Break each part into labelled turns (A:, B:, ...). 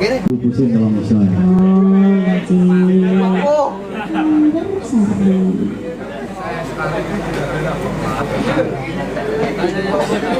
A: Gere.
B: Pupusin naman mo siya.
A: Oh, dear.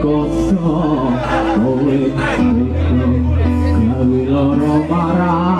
B: Kau sok, kau lihat, kau lihat, kau lihat,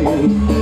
B: you.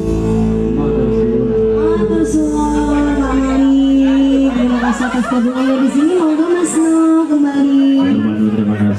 A: Aslında bu meyvesinin olmaması